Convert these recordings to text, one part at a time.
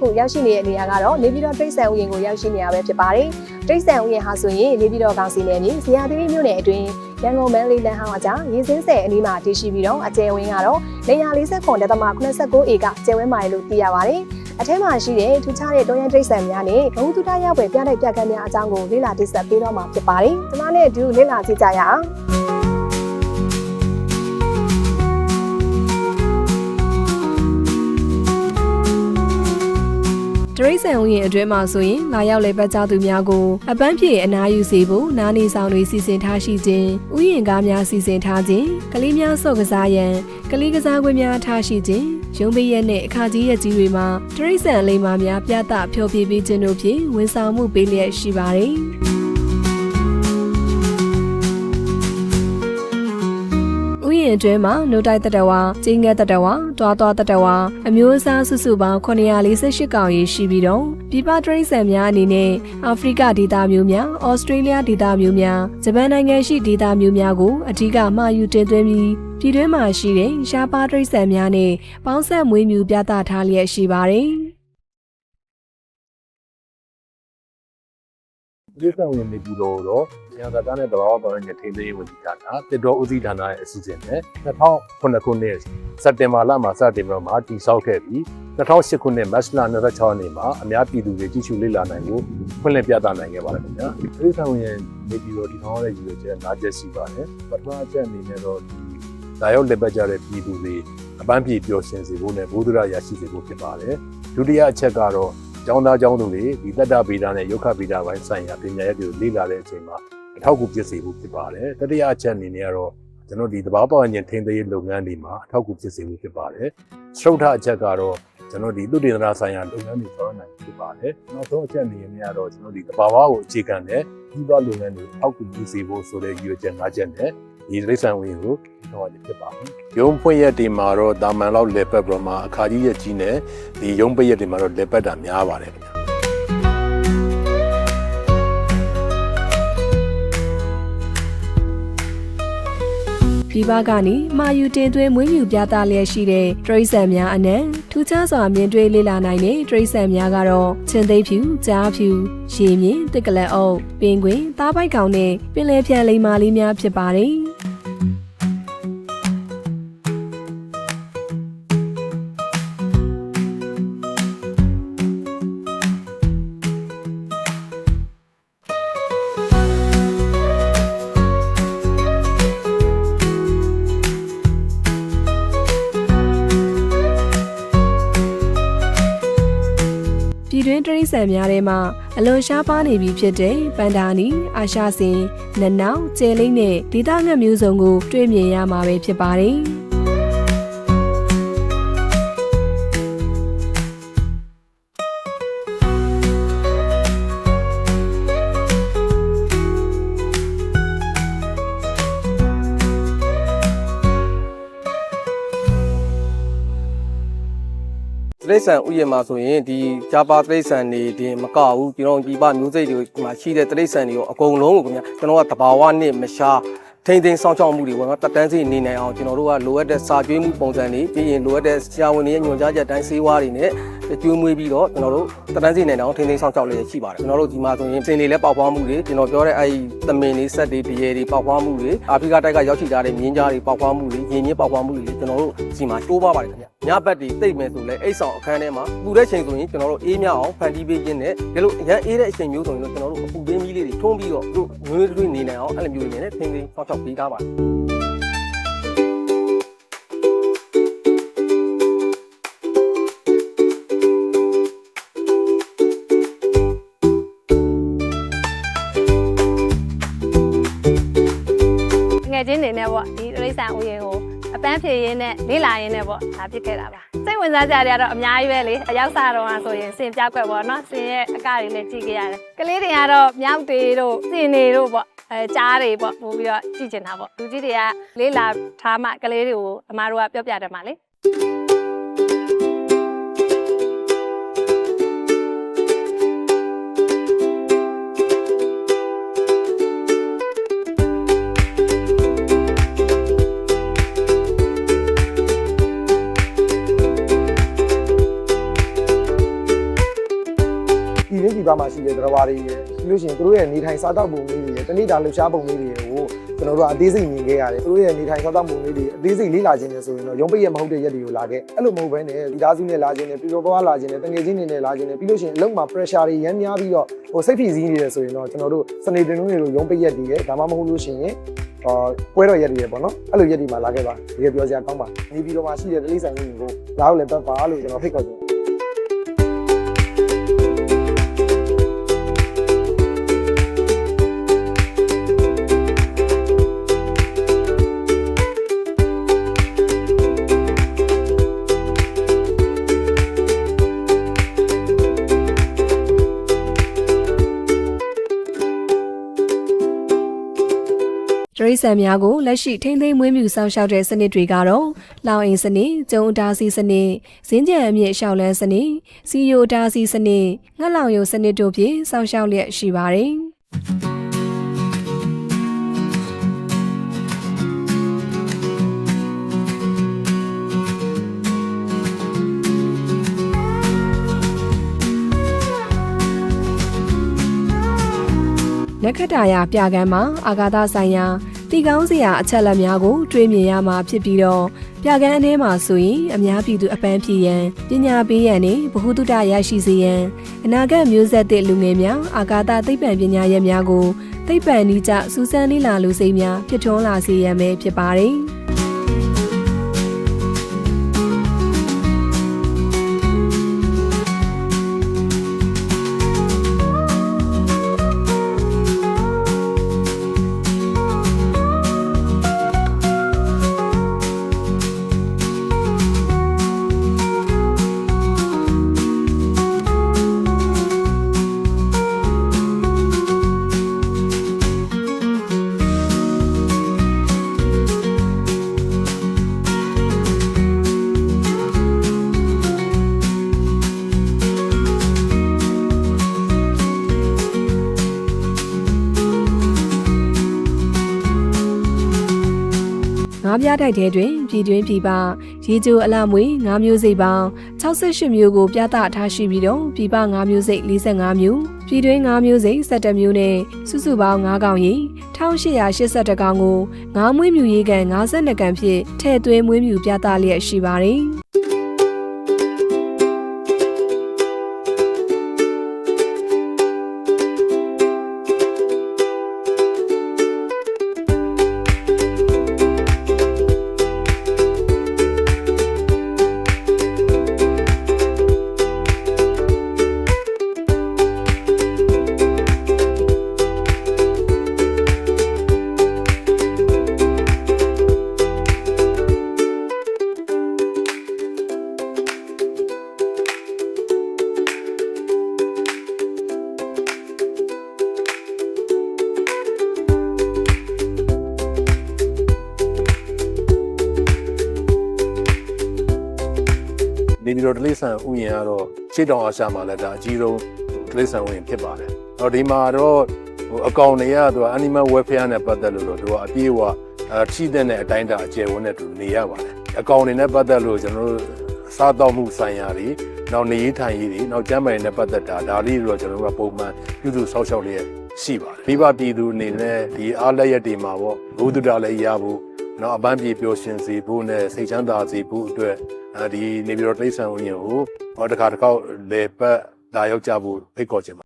ခုရောက်ရှိနေတဲ့နေရာကတော့နေပြည်တော်တိတ်ဆန်ဥယျာဉ်ကိုရောက်ရှိနေရပဲဖြစ်ပါတယ်တိတ်ဆန်ဥယျာဉ်ဟာဆိုရင်နေပြည်တော်ကောင်စီနယ်မြေဇရာသီးမြို့နယ်အတွင်းရန်ကုန်မန္တလေးလမ်းဟောင်းအကြားရေစင်းဆယ်အနီးမှာတည်ရှိပြီးတော့အကျယ်ဝင်းကတော့449.89ဧကကျယ်ဝင်းပါတယ်လို့သိရပါတယ်အထက်မှာရှိတဲ့ထူးခြားတဲ့တောရန်တိတ်ဆန်များနဲ့ဘဝတုဒရောက်ပွဲပြတဲ့ပြကန်းများအကြောင်းကိုလေ့လာတင်ဆက်ပေးတော့မှာဖြစ်ပါတယ်ကျွန်မနဲ့အတူလေ့လာကြည့်ကြရအောင် တရိတ်ဆန်ဥယျာဉ်အတွင်းမှာဆိုရင်လာရောက်လေပတ်ကြသူများကိုအပန်းဖြေအနားယူစေဖို့နားနေဆောင်တွေစီစဉ်ထားရှိခြင်းဥယျာဉ်ကားများစီစဉ်ထားခြင်းကလေးများဆော့ကစားရန်ကလေးကစားကွင်းများထားရှိခြင်းရုံးပိရက်နဲ့အခါကြီးရက်ကြီးတွေမှာတရိတ်ဆန်အလိမ္မာများပြသဖျော်ဖြေပေးခြင်းတို့ဖြင့်ဝန်ဆောင်မှုပေးလျက်ရှိပါတယ်။ ဥယျာဉ်အတွင်းမှာနိုတိုက်တတဝါ၊ကျင်းငယ်တတဝါ၊တွားတွားတတဝါအမျိုးအစားစုစုပေါင်း948ကောင်ရေးရှိပြီးတော့ပြည်ပတရိတ်ဆန်များအနေနဲ့အာဖရိကဒေသမျိုးများ၊ဩစတြေးလျဒေသမျိုးများ၊ဂျပန်နိုင်ငံရှိဒေသမျိုးများကိုအဓိကမှာယူတင်သွင်းပြီးပြည်တွင်းမှာရှိတဲ့ရှားပါတရိတ်ဆန်များနဲ့ပေါင်းဆက်မွေးမြူပြသထားလျက်ရှိပါတယ်။ ဒီကံဝင်နေပြီးတော့တော့ညသာတာနဲ့တဘာဝတော်ရဲ့ထိန်းသိမ်းရေးဝန်ကြီးဌာနတစ်တော်ဦးစီးဌာနရဲ့အစီအစဉ်နဲ့2009ခုနှစ်စက်တင်ဘာလမှာစတင်ပြီးတော့မှတည်ဆောက်ခဲ့ပြီး2008ခုနှစ်မတ်လ26ရက်နေ့မှာအများပြည်သူတွေကြည့်ရှုလေ့လာနိုင်ဖို့ဖွင့်လှစ်ပြသနိုင်ခဲ့ပါတယ်ခင်ဗျာဒီကံဝင်နေပြီးတော့ဒီထောင်းရဲ့ရည်ရွယ်ချက်၅ချက်ရှိပါတယ်ပထမအချက်အနေနဲ့တော့ဒီဒါရောက်လက်ပတ်ကြတဲ့ပြည်သူတွေအပန်းပြေပျော်ရွှင်စေဖို့နဲ့ဘုဒ္ဓရရရှိစေဖို့ဖြစ်ပါတယ်ဒုတိယအချက်ကတော့ ကျောင်းသားကျောင်းသူတွေဒီတတ္တဗေဒနဲ့ယုတ်ခဗေဒပိုင်းဆိုင်ရာပညာရပ်တွေကိုလေ့လာတဲ့အချိန်မှာအထောက်အကူဖြစ်စေဖို့ဖြစ်ပါတယ်တတိယအချက်အနေနဲ့ကတော့ကျွန်တော်ဒီသဘာဝပတ်ဝန်းကျင်ထိန်းသိမ်းရေးလုပ်ငန်းတွေမှာအထောက်အကူဖြစ်စေဖို့ဖြစ်ပါတယ်စတုထအချက်ကတော့ကျွန်တော်ဒီသုတေသနဆိုင်ရာလုပ်ငန်းတွေဆောင်ရွက်နိုင်ဖြစ်ပါတယ်နောက်ဆုံးအချက်အနေနဲ့ကတော့ကျွန်တော်ဒီသဘာဝကိုအခြေခံတဲ့ပြီးသွားလုပ်ငန်းတွေအောက်ကူပြုစေဖို့ဆိုတဲ့ရည်ရွယ်ချက်၅ချက်နဲ့ ဒီရိတ်ဆန်ဝင်ကိုတော့ဖြစ်ပါမယ်ရုံးဖွင့်ရက်ဒီမှာတော့တာမန်လောက်လေပတ်ပြီးတော့မှအခါကြီးရက်ကြီးနဲ့ဒီရုံးပိတ်ရက်ဒီမှာတော့လေပတ်တာများပါတယ်ခင်ဗျာပြည်ပကနေမှာယူတင်သွင်းမွေးမြူပြသလျက်ရှိတဲ့တရိတ်ဆန်များအနံထူးခြားစွာမြင်တွေ့လေ့လာနိုင်တဲ့တရိတ်ဆန်များကတော့ချင်းသိမ်းဖြူ၊ကြားဖြူ၊ရေမြင့်၊တစ်ကလက်အုပ်၊ပင်ကွင်၊သားပိုက်ကောင်နဲ့ပင်လယ်ဖြန်လိမ္မာလေးများဖြစ်ပါတယ်။ ပြည်တွင်းတရိတ်ဆန်များထဲမှာအလွန်ရှားပါးနေပြီဖြစ်တဲ့ပန်ဒါနီအာရှစင်နနောင်ကျဲလိမ့်နဲ့ဒေသငှက်မျိုးစုံကို တွေ့မြင်ရမှာပဲဖြစ်ပါတယ်။ တိရစ္ဆာန်ဥယျာဉ်မှာဆိုရင်ဒီဂျာပါတိရစ္ဆာန်တွေတင်မကဘူးကျွန်တော်ဒီပမျိုးစိတ်တွေမှာရှိတဲ့တိရစ္ဆာန်တွေရောအကုန်လုံးကိုခင်ဗျာကျွန်တော်ကတဘာဝနဲ့မရှားထိမ့်သိမ်းစောင့်ရှောက်မှုတွေပေါ့နော်တက်တန်းစီနေနိုင်အောင်ကျွန်တော်တို့ကလိုအပ်တဲ့စာကျွေးမှုပုံစံတွေပြီးရင်လိုအပ်တဲ့ဆရာဝန်တွေရဲ့ညွှန်ကြားချက်တိုင်းဆေးဝါးတွေနဲ့ကျွေးမွေးပြီးတော့ကျွန်တော်တို့တက်တန်းစီနေနိုင်အောင်ထိမ့်သိမ်းစောင့်ရှောက်လေးရှိပါတယ်ကျွန်တော်တို့ဒီမှာဆိုရင်စင်တွေလည်းပေါက်ဖွားမှုတွေကျွန်တော်ပြောတဲ့အဲဒီသမင်တွေဆက်တွေတရေတွေပေါက်ဖွားမှုတွေအာဖရိကတိုက်ကရောက်ရှိကြတဲ့မြင်းကြားတွေပေါက်ဖွားမှုတွေရင်မြင့်ပေါက်ဖွားမှုတွေကျွန်တော်တို့ဒီမှာတိုးပါပါတယ်ခင်ဗျ ညဘက်တွေတိတ်မယ်ဆိုလဲအိတ်ဆောင်အခန်းထဲမှာပူတဲ့ချိန်ဆိုရင်ကျွန်တော်တို့အေးမြအောင်ဖန်တီးပေးခြင်းနဲ့ဒီလိုအရန်အေးတဲ့အချိန်မျိုးဆိုရင်တော့ကျွန်တော်တို့အပူပေးမီးလေးတွေထုံးပြီးတော့တို့မျိုးတွေနေနိုင်အောင်အဲ့လိုမျိုးတွေနဲ့ထိမ့်သိမ်းစောင့်ရှောက်ပေးထားပါတယ်ငယ်ချင်းနေနဲ့ပေါ့ဒီတိရစ္ဆာန်ဥယျာဉ်ကို အပန်းဖြေရင်းနဲ့လေးလာရင်းနဲ့ပေါ့ဒါဖြစ်ခဲ့တာပါစိတ်ဝင်စားကြတွေကတော့အများကြီးပဲလေအရောက်စားတော့ဆိုရင်စင်ပြောက်ကွက်ပေါ့နော်စင်ရဲ့အကတွေလည်းကြည့်ခဲ့ရတယ်ကလေးတွေကတော့မြောက်တွေတို့စင်တွေတို့ပေါ့အဲကြားတွေပေါ့ပို့ပြီးတော့ကြည့်ကျင်တာပေါ့လူကြီးတွေကလေးလာထားမှကလေးတွေကိုအမားတို့ကပြောပြတယ်မှာလေ မှာရှိတဲ့သရဝါတွေရယ်ပြီးလို့ရှိရင်သူတို့ရဲ့နေထိုင်စားသောက်ပုံလေးတွေရယ်တနေ့တာလှူရှားပုံလေးတွေကိုကျွန်တော်တို့ကအသေးစိတ်မြင်ခဲ့ရတယ်သူတို့ရဲ့နေထိုင်စားသောက်ပုံလေးတွေအသေးစိတ်လေ့လာခြင်းနဲ့ဆိုရင်တော့ရုံးပိတ်ရမဟုတ်တဲ့ရက်တွေကိုလာခဲ့အဲ့လိုမဟုတ်ဘဲနဲ့ဒီသားစုနဲ့လာခြင်းနဲ့ပြည်တော်သွားလာခြင်းနဲ့တငယ်ချင်းတွေနဲ့လာခြင်းနဲ့ပြီးလို့ရှိရင်အလုံးမှာ pressure တွေရမ်းများပြီးတော့ဟိုစိတ်ဖိစီးနေတယ်ဆိုရင်တော့ကျွန်တော်တို့စနေတင်လုံးတွေလိုရုံးပိတ်ရက်တွေရယ်ဒါမှမဟုတ်လို့ရှိရင်အာပွဲတော်ရက်တွေရယ်ပေါ့နော်အဲ့လိုရက်တွေမှာလာခဲ့ပါတကယ်ပြောစရာကောင်းပါနေပြည်တော်မှာရှိတဲ့တိရစ္ဆာန်တွေကိုလာလို့လည်းပတ်ပါလို့ကျွန်တော်ဖိတ်ခေါ်ချင် တရိษံများကိုလက်ရှိထိမ့်သိမ်းမွေးမြူဆောင်ရှောက်တဲ့စနစ်တွေကတော့လောင်အိမ်စနစ်၊ကျုံအတားစီစနစ်၊ဇင်းကြံအမြင့်ရှောက်လန်းစနစ်၊စီယိုအတားစီစနစ်၊ငှက်လောင်ယုံစနစ်တို့ဖြင့်ဆောင်ရှောက်လျက်ရှိပါတယ်။ နက္ခတ္တရာပြကမ်းမှာအာဂါသဆိုင်ရာတီကောင်းစရာအချက်လက်များကို တွေးမြင်ရမှာဖြစ်ပြီးတော့ပြကမ်းအထဲမှာဆိုရင်အများပြည်သူအပန်းဖြေရန်ပညာပေးရန်နဲ့ဗဟုသုတရရှိစေရန်အနာဂတ်မျိုးဆက်သစ်လူငယ်များအာဂါသသိပ္ပံပညာရပ်များကိုသိပ္ပံနိကျစူးစမ်းလေ့လာလူစိမ်းများဖြစ်ထွန်းလာစေရန်ပဲဖြစ်ပါတယ်။ ပြားတိုက်ထဲတွင်ပြည်တွင်းပြည်ပရေချိုအလှမွေငါးမျိုးစိတ်ပေါင်း68မျိုးကိုပြသထားရှိပြီးတော့ပြည်ပငါးမျိုးစိတ်45မျိုးပြည်တွင်းငါးမျိုးစိတ်17မျိုးနဲ့စုစုပေါင်း9កောင်ရီ1882កောင်ကိုငါးမွေးမြူရေးကန်52ကန်ဖြင့်ထည့်သွင်းမွေးမြူပြသလျက်ရှိပါတယ်။ နေပြည်တော်ဒလိဆန်ဥယျာဉ်ကတော့ရှေ့တောင်အာရှမှာလည်းဒါအကြီးဆုံးဒလိဆန်ဥယျာဉ်ဖြစ်ပါတယ်။အော်ဒီမှာတော့ဟိုအကောင်တွေကသူက animal welfare နဲ့ပတ်သက်လို့တော့သူကအပြေးအဝအထိတဲ့အတိုင်းတာအကျယ်ဝန်းနဲ့သူနေရပါတယ်။အကောင်တွေနဲ့ပတ်သက်လို့ကျွန်တော်တို့စားတော့မှုဆိုင်ရာတွေနောက်နေရေးထိုင်ရေးတွေနောက်ကျန်းမာရေးနဲ့ပတ်သက်တာဒါလေးတွေတော့ကျွန်တော်တို့ကပုံမှန်ပြုစုဆောက်ရှောက်လျက်ရှိပါတယ်။မိဘပြည်သူအနေနဲ့ဒီအားလက်ရက်တွေမှာပေါ့ဘုဒ္ဓတာလည်းရဖို့ နောက်အပန်းပြေပျော်ရွှင်စေဖို့နဲ့စိတ်ချမ်းသာစေဖို့အတွက်အဲဒီနေပြည်တော်တိရစ္ဆာန်ဥယျာဉ်ကိုဟောတစ်ခါတစ်ခေါက်လေပတ်လာရောက်ကြဖို့ဖိတ်ခေါ်ခြင်းပါ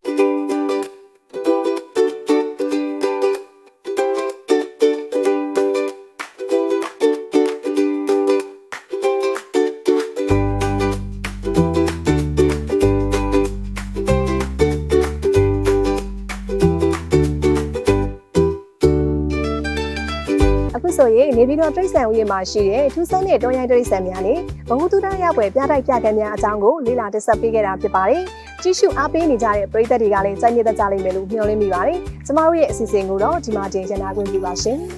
ခုဆိုရင်နေပြည်တော်တိရစ္ဆာန်ဥယျာဉ်မှာရှိတဲ့ထူးဆန်းတဲ့တောရိုင်းတိရစ္ဆာန်များနဲ့ဘဝတုဒ္ဒရပွဲပြတိုက်ပြကံများအကြောင်းကိုလေ့လာတင်ဆက်ပေးခဲ့တာဖြစ်ပါတယ်။ကြည့်ရှုအားပေးနေကြတဲ့ပရိသတ်တွေကလည်းစိုက်နေတတ်ကြလိမ့်မယ်လို့မျှော်လင့်မိပါတယ်။ကျမတို့ရဲ့အစီအစဉ်ကိုတော့ဒီမှာတင်ရနာခွင့်ပြုပါရှင်။